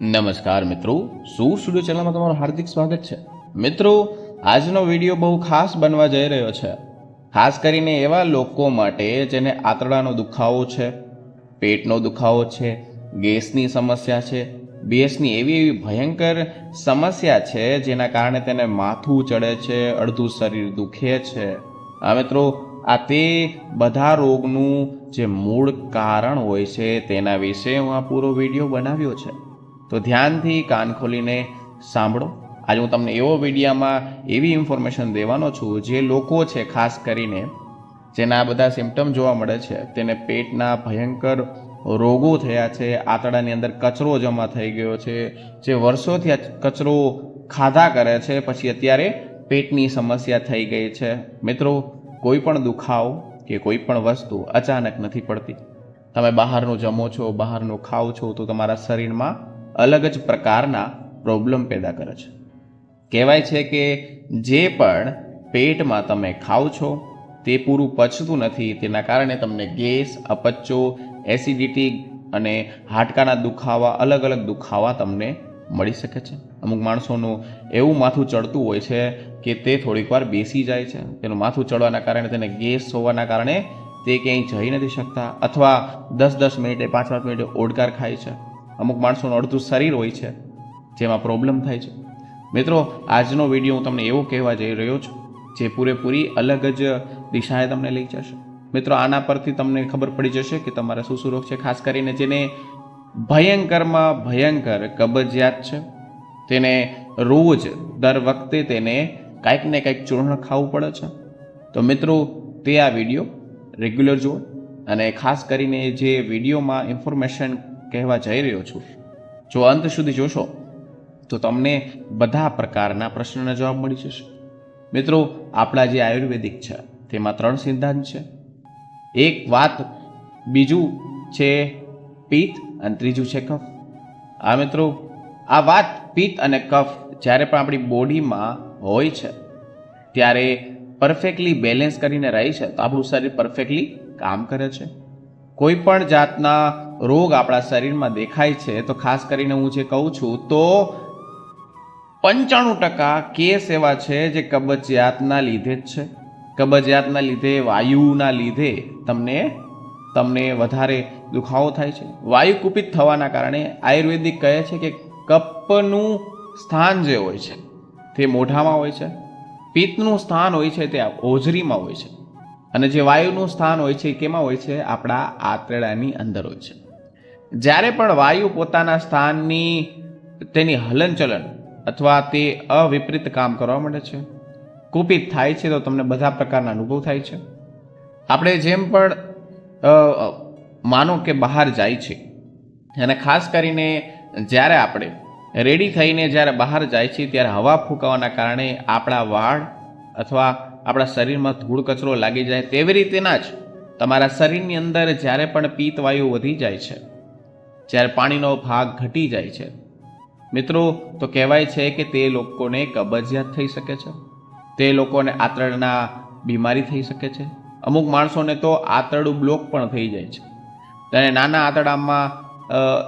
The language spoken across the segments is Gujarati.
નમસ્કાર મિત્રો, શું સ્ટુડિયો ચેનલમાં તમારું હાર્દિક સ્વાગત છે? મિત્રો, આજનો વીડિયો બહુ ખાસ બનવા જઈ રહ્યો છે. ખાસ કરીને એવા લોકો માટે જેને આંતરડાનો દુખાવો છે, પેટનો દુખાવો છે, ગેસની સમસ્યા છે બેસની એવી એવી ભયંકર સમસ્યા છે જેના કારણે તેને માથું ચડે છે, અડધું શરીર દુખે છે. આ મિત્રો, આ તે બધા રોગનું જે મૂળ કારણ હોય છે તેના વિશે હું આ પૂરો વીડિયો બનાવ્યો છે. તો ધ્યાનથી કાન ખોલીને સાંભળો. આજે હું તમને એવો વિડીયામાં એવી ઇન્ફોર્મેશન દેવાનો છું, જે લોકો છે, ખાસ કરીને, જેના આ બધા સિમ્ટમ જોવા મળે છે, તેને પેટના ભયંકર રોગો થયા છે આંતડાની અંદર કચરો જમા થઈ ગયો છે, જે વર્ષોથી આ કચરો ખાધા કરે છે, પછી અત્યારે પેટની સમસ્યા થઈ ગઈ છે. મિત્રો, કોઈ પણ દુખાવ કે કોઈ પણ વસ્તુ અચાનક નથી પડતી. તમે બહારનું જમો છો, બહારનું ખાઓ છો, તો તમારા શરીરમાં અલગ જ પ્રકારના પ્રોબ્લેમ પેદા કરે છે. કહેવાય છે કે જે પણ પેટમાં તમે ખાઓ છો, તે પૂરું પચતું નથી, તેના કારણે તમને ગેસ, અપચો એસિડિટી અને હાડકાના દુખાવા, અલગ અલગ દુખાવા તમને મળી શકે છે. અમુક માણસોનું એવું માથું ચડતું હોય છે કે તે થોડીક વાર બેસી જાય છે. તેનું માથું ચડવાના કારણે, તેને ગેસ હોવાના કારણે તે ક્યાંય જઈ નથી શકતા અથવા દસ દસ મિનિટે, પાંચ પાંચ મિનિટે ઓડકાર ખાય છે. અમુક માણસોનું અડધું શરીર હોય છે, જેમાં પ્રોબ્લેમ થાય છે. મિત્રો, આજનો વીડિયો હું તમને એવો કહેવા જઈ રહ્યો છું, જે પૂરેપૂરી અલગ જ દિશાએ તમને લઈ જશે. મિત્રો, આના પરથી તમને ખબર પડી જશે કે તમારે શું શું રોગ છે, ખાસ કરીને જેને ભયંકરમાં ભયંકર કબજિયાત છે, તેને રોજ દર વખતે તેને કાંઈક ને કાંઈક ચૂર્ણ ખાવું પડે છે. તો મિત્રો, તે આ વીડિયો રેગ્યુલર જુઓ અને ખાસ કરીને જે વિડીયોમાં ઇન્ફોર્મેશન કહેવા જઈ રહ્યો છું. જો અંત સુધી જોશો, તો તમને બધા પ્રકારના પ્રશ્નના જવાબ મળી જશે. મિત્રો, આપણા જે આયુર્વેદિક છે, તેમાં ત્રણ સિદ્ધાંત છે. એક વાત, બીજું છે પિત્ત અને ત્રીજું છે કફ. આ મિત્રો, આ વાત પિત્ત અને કફ જ્યારે પણ આપણી બોડીમાં હોય છે, ત્યારે પરફેક્ટલી બેલેન્સ કરીને રહી છે, તો આપણું શરીર પરફેક્ટલી કામ કરે છે. કોઈ પણ જાતના રોગ આપણા શરીરમાં દેખાય છે, તો ખાસ કરીને હું જે કહું છું, તો પંચાણું ટકા કેસ એવા છે જે કબજિયાતના લીધે જ છે. કબજિયાતના લીધે, વાયુના લીધે તમને તમને વધારે દુખાવો થાય છે. વાયુ કુપિત થવાના કારણે આયુર્વેદિક કહે છે કે કપનું સ્થાન જે હોય છે, તે મોઢામાં હોય છે, પિત્તનું સ્થાન હોય છે, તે ઓજરીમાં હોય છે. અને જે વાયુનું સ્થાન હોય છે, એ કેમાં હોય છે? આપણા આંતરડાની અંદર હોય છે. જ્યારે પણ વાયુ પોતાના સ્થાનની તેની હલનચલન અથવા તે અવિપરીત કામ કરવા માંડે છે, કુપિત થાય છે, તો તમને બધા પ્રકારના અનુભવ થાય છે. આપણે જેમ પણ માનો કે બહાર જાય છે, અને ખાસ કરીને જ્યારે આપણે રેડી થઈને જ્યારે બહાર જાય છે, ત્યારે હવા ફૂંકાવાના કારણે આપણા વાળ અથવા આપણા શરીરમાં ધૂળ કચરો લાગી જાય તેવી રીતેના જ તમારા શરીરની અંદર જ્યારે પણ પિત્ત વાયુ વધી જાય છે જ્યારે પાણીનો ભાગ ઘટી જાય છે. મિત્રો, તો કહેવાય છે કે તે લોકોને કબજિયાત થઈ શકે છે. તે લોકોને આંતરડના બીમારી થઈ શકે છે. અમુક માણસોને તો આંતરડું બ્લોક પણ થઈ જાય છે. તેને નાના આંતરડામાં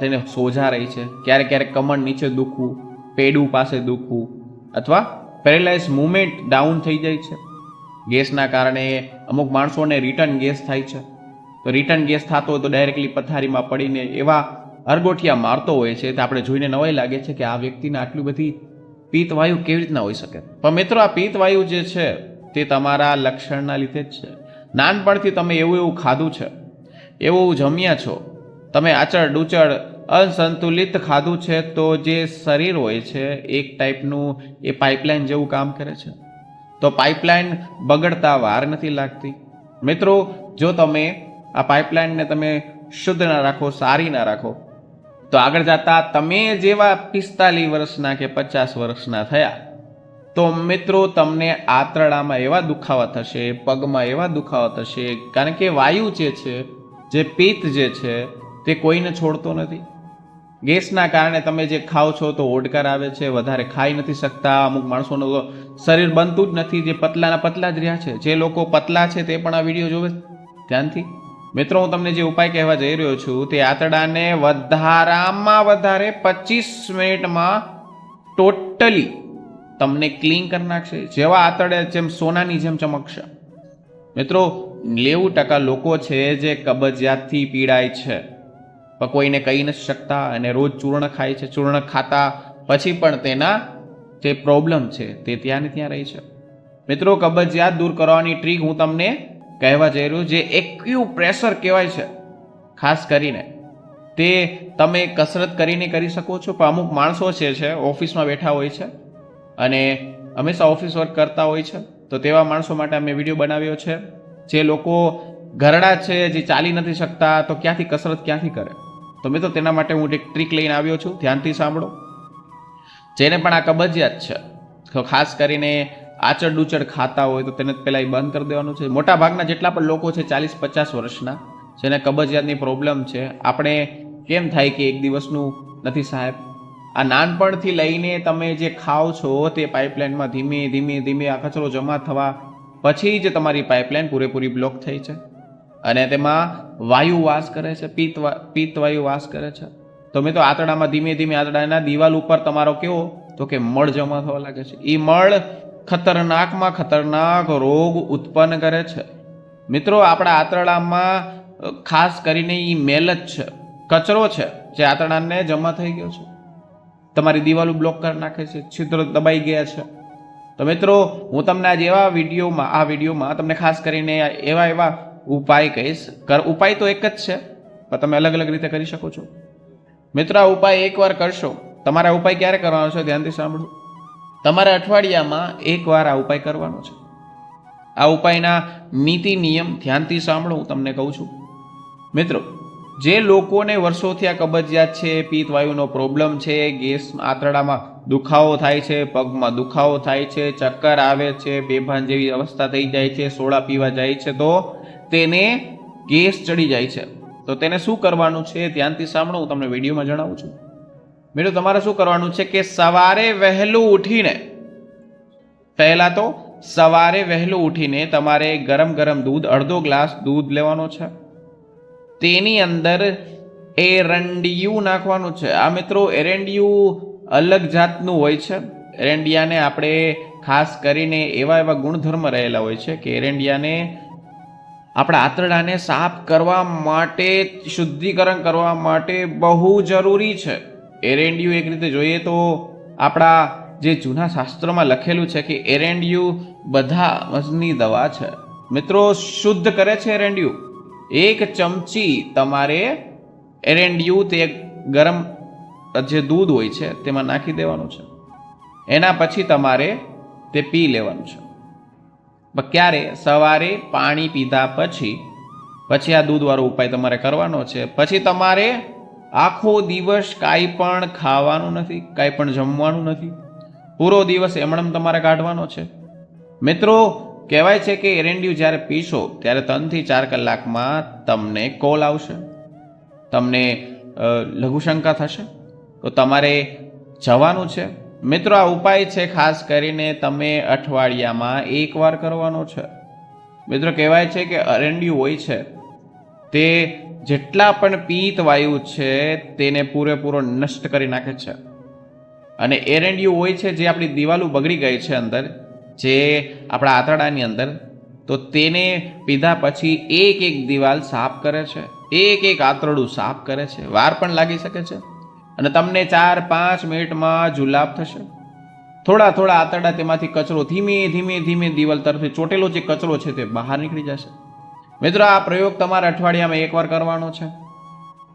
તેને સોજા રહી છે. ક્યારેક ક્યારેક કમર નીચે દુખવું, પેડું પાસે દુખવું અથવા પેરેલાઇઝ મુવમેન્ટ ડાઉન થઈ જાય છે. ગેસના કારણે અમુક માણસોને રિટર્ન ગેસ થાય છે. તો રિટર્ન ગેસ થતો હોય તો ડાયરેક્ટલી પથારીમાં પડીને એવા અરગોઠિયા મારતો હોય છે, તો આપણે જોઈને નવાઈ લાગે છે કે આ વ્યક્તિને આટલી બધી પિત્તવાયુ કેવી રીતના હોઈ શકે. પણ મિત્રો, આ પિત્તવાયુ જે છે, તે તમારા લક્ષણના લીધે જ છે. નાનપણથી તમે એવું એવું ખાધું છે, એવું જમ્યા છો, તમે આચળ ડૂચળ અસંતુલિત ખાધું છે, તો જે શરીર હોય છે, એક ટાઈપનું એ પાઇપલાઇન જેવું કામ કરે છે. તો પાઇપલાઇન બગડતા વાર નથી લાગતી. મિત્રો, જો તમે આ પાઇપલાઇનને તમે શુદ્ધ ના રાખો, સારી ના રાખો તો આગળ જતા તમે જેવા પિસ્તાલીસ વર્ષના કે પચાસ વર્ષના થયા, તો મિત્રો તમને આંતરડામાં એવા દુખાવા થશે, પગમાં એવા દુખાવા થશે, કારણ કે વાયુ જે છે, જે પિત્ત જે છે, તે કોઈને છોડતો નથી. ગેસના કારણે તમે જે ખાઓ છો તો ઓડકાર આવે છે, વધારે ખાઈ નથી શકતા, અમુક માણસોનું તો શરીર બનતું જ નથી, જે પતલાના પતલા જ રહ્યા છે. જે લોકો પતલા છે તે પણ આ વીડિયો જોવે ધ્યાનથી. મિત્રો, હું તમને જે ઉપાય કહેવા જઈ રહ્યો છું, તે આંતરડાને વધારામાં વધારે પચીસ મિનિટમાં ટોટલી તમને ક્લીન કરી નાખશે. જેવા આંતરડા જેમ સોનાની જેમ ચમકશે. મિત્રો, નેવું ટકા લોકો છે જે કબજિયાતથી પીડાય છે. પણ કોઈને કહી નથી શકતા અને રોજ ચૂર્ણ ખાય છે. ચૂર્ણ ખાતા પછી પણ તેના જે પ્રોબ્લેમ છે, તે ત્યાં ને ત્યાં રહી છે. મિત્રો, કબજિયાત દૂર કરવાની ટ્રીક હું તમને કહેવા જઈ રહ્યું જે એક્યુ પ્રેશર કહેવાય છે. ખાસ કરીને તે તમે કસરત કરીને કરી શકો છો, પણ અમુક માણસો છે છે, ઓફિસમાં બેઠા હોય છે અને હંમેશા ઓફિસ વર્ક કરતા હોય છે, તો તેવા માણસો માટે અમે વીડિયો બનાવ્યો છે, જે લોકો ઘરડા છે, જે ચાલી નથી શકતા, તો ક્યાંથી કસરત ક્યાંથી કરે? તો મેં તો તેના માટે હું એક ટ્રીક લઈને આવ્યો છું, ધ્યાનથી સાંભળો. જેને પણ આ કબજિયાત છે તો ખાસ કરીને આચળ ડૂચળ ખાતા હોય તો તેને પહેલાં એ બંધ કરી દેવાનું છે. મોટા ભાગના જેટલા પણ લોકો છે ચાલીસ પચાસ વર્ષના, જેને કબજિયાતની પ્રોબ્લેમ છે, આપણે કેમ થાય કે એક દિવસનું નથી સાહેબ? આ નાનપણથી લઈને તમે જે ખાઓ છો તે પાઇપલાઇનમાં ધીમે ધીમે ધીમે આ કચરો જમા થવા પછી જ તમારી પાઇપલાઇન પૂરેપૂરી બ્લોક થઈ છે. અને તેમાં વાયુ વાસ કરે છે, પિત્ત પિત્ત વાયુ વાસ કરે છે. તો મેં તો આંતરડામાં ધીમે ધીમે આંતરડાના દિવાલ ઉપર તમારો કેવો? તો કે મળ જમા થવા લાગે છે. એ મળ ખતરનાકમાં ખતરનાક રોગ ઉત્પન્ન કરે છે. મિત્રો, આપણા આંતરડામાં ખાસ કરીને એ મેલ જ છે. કચરો છે જે આંતરડાને જમા થઈ ગયો છે. તમારી દિવાલો બ્લોક કરી નાખે છે, છિદ્રો દબાઈ ગયા છે. તો મિત્રો, હું તમને આજે એવા વિડીયોમાં, આ વિડીયોમાં તમને ખાસ કરીને એવા એવા ઉપાય કહીશ. ઉપાય તો એક જ છે, પણ તમે અલગ અલગ રીતે કરી શકો છો. મિત્રો, આ ઉપાય એકવાર કરશો. તમારા ઉપાય ક્યારે કરવાનો છે? ધ્યાનથી સાંભળો. તમારે અઠવાડિયામાં એકવાર આ ઉપાય કરવાનો છે. આ ઉપાયના નીતિ નિયમ ધ્યાનથી સાંભળો, હું તમને કહું છું. મિત્રો, જે લોકોને વર્ષોથી આ કબજિયાત છે, પિત્તવાયુનો પ્રોબ્લેમ છે, ગેસ આંતરડામાં દુખાવો થાય છે, પગમાં દુખાવો થાય છે, ચક્કર આવે છે, બેભાન જેવી અવસ્થા થઈ જાય છે, સોડા પીવા જાય છે, તો તેને ગેસ ચડી જાય છે. તો તેને શું કરવાનું છે, ધ્યાનથી સાંભળો, હું તમને વિડીયોમાં જણાવું છું. મિત્રો તમારે શું કરવાનું છે કે સવારે વહેલું ઉઠીને, પહેલાં તો સવારે વહેલું ઉઠીને તમારે ગરમ ગરમ દૂધ, અડધો ગ્લાસ દૂધ લેવાનો છે. તેની અંદર એરંડિયું નાખવાનું છે. આ મિત્રો એરંડિયું અલગ જાતનું હોય છે. એરંડિયાને આપણે ખાસ કરીને એવા એવા ગુણધર્મ રહેલા હોય છે કે એરંડિયાને આપણા આંતરડાને સાફ કરવા માટે, શુદ્ધિકરણ કરવા માટે બહુ જરૂરી છે. એરંડિયું એક રીતે જોઈએ તો આપણા જે જૂના શાસ્ત્રોમાં લખેલું છે કે એરેન્ડિયું બધા મજની દવા છે. મિત્રો, શુદ્ધ કરે છે એરંડિયું એક ચમચી તમારે એરેન્ડિયું તે ગરમ જે દૂધ હોય છે તેમાં નાખી દેવાનું છે. એના પછી તમારે તે પી લેવાનું છે. ક્યારે? સવારે પાણી પીધા પછી. પછી આ દૂધવાળો ઉપાય તમારે કરવાનો છે. પછી તમારે આખો દિવસ કાંઈ પણ ખાવાનું નથી, કાંઈ પણ જમવાનું નથી. પૂરો દિવસ એમણમ તમારે કાઢવાનો છે. મિત્રો, કહેવાય છે કે એરંડિયું જ્યારે પીશો, ત્યારે ત્રણથી ચાર કલાકમાં તમને કોલ આવશે. તમને લઘુશંકા થશે. તો તમારે જવાનું છે. મિત્રો, આ ઉપાય છે ખાસ કરીને તમે અઠવાડિયામાં એકવાર કરવાનો છે. મિત્રો, કહેવાય છે કે અરંડિયું હોય છે, તે જેટલા પણ પિત્ત વાયુ છે, તેને પૂરેપૂરો નષ્ટ કરી નાખે છે. અને એરંડિયું હોય છે, જે આપણી દિવાલો બગડી ગઈ છે અંદર, જે આપણા આંતરડાની અંદર, તો તેને પીધા પછી એક એક દિવાલ સાફ કરે છે, એક એક આંતરડું સાફ કરે છે. વાર પણ લાગી શકે છે. અને તમને ચાર, પાંચ મિનિટમાં જુલાબ થશે. થોડા થોડા આંતરડા તેમાંથી કચરો ધીમે ધીમે ધીમે દિવાલ તરફથી ચોટેલો જે કચરો છે તે બહાર નીકળી જશે. મિત્રો, આ પ્રયોગ તમારે અઠવાડિયામાં એકવાર કરવાનો છે.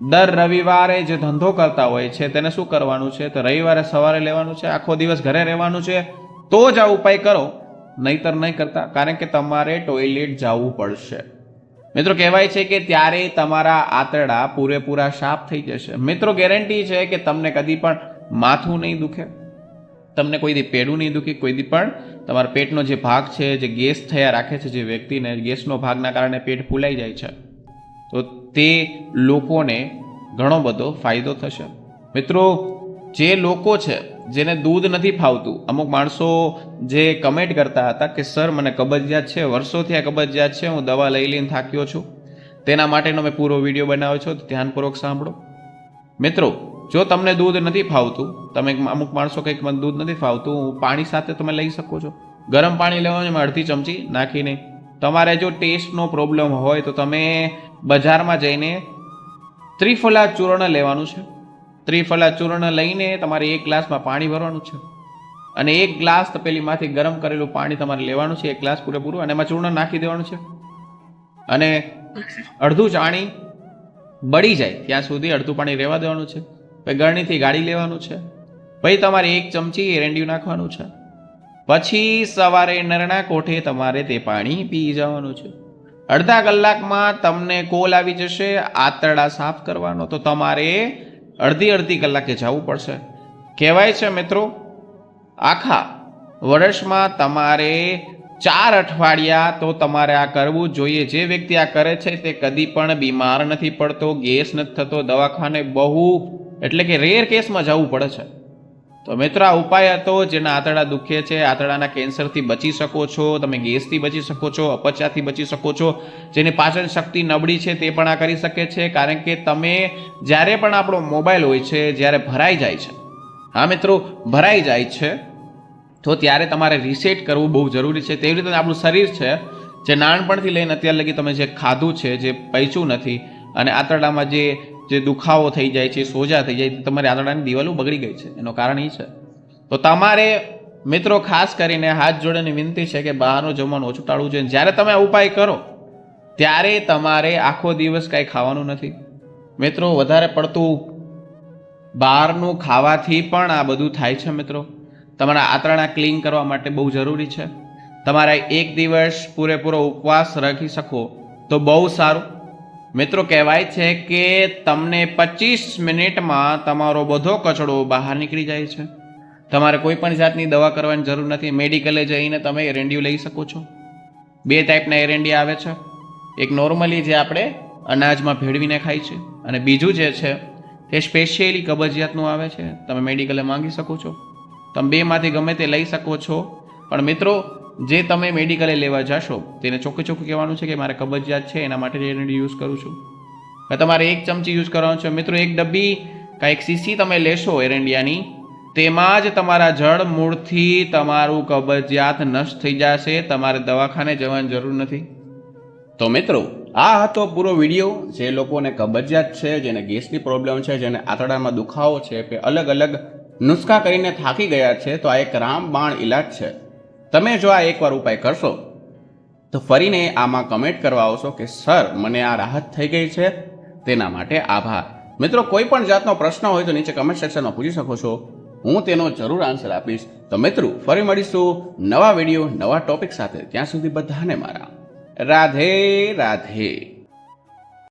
દર રવિવારે જે ધંધો કરતા હોય છે, તેને શું કરવાનું છે? તો રવિવારે સવારે લેવાનું છે, આખો દિવસ ઘરે રહેવાનું છે. તો જ આ ઉપાય કરો. નહીતર નહીં કરતા, કારણ કે તમારે ટોયલેટ જવું પડશે. મિત્રો, કહેવાય છે કે ત્યારે તમારા આંતરડા પૂરેપૂરા સાફ થઈ જશે. મિત્રો, ગેરંટી છે કે તમને કદી પણ માથું નહીં દુખે. તમને કોઈ દી પેડું નહીં દુખે, કોઈ દી પણ તમારા પેટનો જે ભાગ છે, જે ગેસ થયા રાખે છે જે વ્યક્તિને, ગેસનો ભાગના કારણે પેટ ફૂલાઈ જાય છે, તો તે લોકોને ઘણો બધો ફાયદો થશે. મિત્રો, જે લોકો છે, જેને દૂધ નથી ફાવતું, અમુક માણસો જે કમેન્ટ કરતા હતા કે, સર, મને કબજિયાત છે વર્ષોથી આ કબજિયાત છે, હું દવા લઈ લઈને થાક્યો છું. તેના માટેનો મેં પૂરો વીડિયો બનાવ્યો છો ધ્યાનપૂર્વક સાંભળો. મિત્રો જો તમને દૂધ નથી ફાવતું, તમે અમુક માણસો કંઈક મને દૂધ નથી ફાવતું પાણી સાથે તમે લઈ શકો છો. ગરમ પાણી લેવાનું એમાં અડધી ચમચી નાખીને, તમારે જો ટેસ્ટનો પ્રોબ્લેમ હોય તો તમે બજારમાં જઈને ત્રિફલા ચૂર્ણ લેવાનું છે. ત્રિફલા ચૂર્ણ લઈને તમારે એક ગ્લાસમાં પાણી ભરવાનું છે. અને એક ગ્લાસ તપેલીમાંથી ગરમ કરેલું પાણી તમારે લેવાનું છે, એક ગ્લાસ પૂરેપૂરું, અને એમાં ચૂર્ણ નાખી દેવાનું છે. અને અડધું ચાણી બળી જાય, ત્યાં સુધી અડધું પાણી રહેવા દેવાનું છે. પછી ગરણીથી ગાળી લેવાનું છે? પછી તમારે એક ચમચી એરંડિયું નાખવાનું છે. પછી સવારે નરણા કોઠે તમારે તે પાણી પી જવાનું છે. અડધા કલાકમાં તમને કોલ આવી જશે, આંતરડા સાફ કરવાનો. તો તમારે અડધી અડધી કલાકે જવું પડશે. કહેવાય છે મિત્રો, આખા વર્ષમાં તમારે ચાર અઠવાડિયા તો તમારે આ કરવું જોઈએ. જે વ્યક્તિ આ કરે છે તે કદી પણ બીમાર નથી પડતો, ગેસ નથી થતો, દવાખાને બહુ એટલે કે રેર કેસમાં જવું પડે છે. તો મિત્રો, આ ઉપાય હતો જેના આંતરડા દુખે છે. આંતરડાના કેન્સરથી બચી શકો છો, તમે ગેસથી બચી શકો છો અપચાથી બચી શકો છો. જેની પાચન શક્તિ નબળી છે તે પણ આ કરી શકે છે. કારણ કે તમે જ્યારે પણ આપણો મોબાઈલ હોય છે, જ્યારે ભરાઈ જાય છે. હા મિત્રો, ભરાઈ જાય છે, તો ત્યારે તમારે રીસેટ કરવું બહુ જરૂરી છે. તેવી રીતે આપણું શરીર છે, જે નાનપણથી લઈને અત્યાર લગી તમે જે ખાધું છે, જે પૈચું નથી, અને આંતરડામાં જે જે દુખાવો થઈ જાય છે, સોજા થઈ જાય, તમારી આંતરડાની દિવાલો બગડી ગઈ છે. એનું કારણ એ છે. તો તમારે મિત્રો ખાસ કરીને હાથ જોડેની વિનંતી છે કે બહારનું જમવાનું ઓછું ટાળવું જોઈએ. જ્યારે તમે ઉપાય કરો, ત્યારે તમારે આખો દિવસ કાંઈ ખાવાનું નથી. મિત્રો, વધારે પડતું બહારનું ખાવાથી પણ આ બધું થાય છે મિત્રો. તમારા આંતરડા ક્લીન કરવા માટે બહુ જરૂરી છે. તમારે એક દિવસ પૂરેપૂરો ઉપવાસ રાખી શકો તો બહુ સારું. મિત્રો કહેવાય છે કે તમને પચીસ મિનિટમાં તમારો બધો કચરો બહાર નીકળી જાય છે. તમારે કોઈ પણ જાતની દવા કરવાની જરૂર નથી. મેડિકલે જઈને તમે એરંડિયું લઈ શકો છો. બે ટાઈપના એરંડિયા આવે છે. એક નોર્મલી જે આપણે અનાજમાં ભેળવીને ખાય છે અને બીજું જે છે, તે સ્પેશિયલી કબજિયાતનું આવે છે. તમે મેડિકલે માંગી શકો છો. તમે બેમાંથી ગમે તે લઈ શકો છો. પણ મિત્રો જે તમે મેડિકલે લેવા જશો, તેને ચોખ્ખું ચોખ્ખું કહેવાનું છે કે મારે કબજિયાત છે, એના માટે એરંડી યુઝ કરું છું. કે તમારે એક ચમચી યુઝ કરવાનો છે. મિત્રો, એક ડબ્બી કાંઈક સીસી તમે લેશો એરંડિયાની તેમાં જ તમારા જળ મૂળથી તમારું કબજિયાત નષ્ટ થઈ જશે. તમારે દવાખાને જવાની જરૂર નથી. તો મિત્રો, આ હતો પૂરો વીડિયો. જે લોકોને કબજિયાત છે, જેને ગેસની પ્રોબ્લેમ છે, જેને આંતરડામાં દુખાવો છે કે અલગ અલગ નુસ્ખા કરીને થાકી ગયા છે, તો આ એક રામબાણ ઇલાજ છે. તમે જો આ એકવાર ઉપાય કરશો, તો ફરીને આમાં કમેન્ટ કરવા આવશો કે, સર, મને આ રાહત થઈ ગઈ છે. તેના માટે આભાર. મિત્રો, કોઈ પણ જાતનો પ્રશ્ન હોય તો નીચે કમેન્ટ સેક્શનમાં પૂછી શકો છો. હું તેનો જરૂર આન્સર આપીશ. તો મિત્રો, ફરી મળીશું નવા વીડિયો નવા ટોપિક સાથે. ત્યાં સુધી બધાને મારા. રાધે રાધે.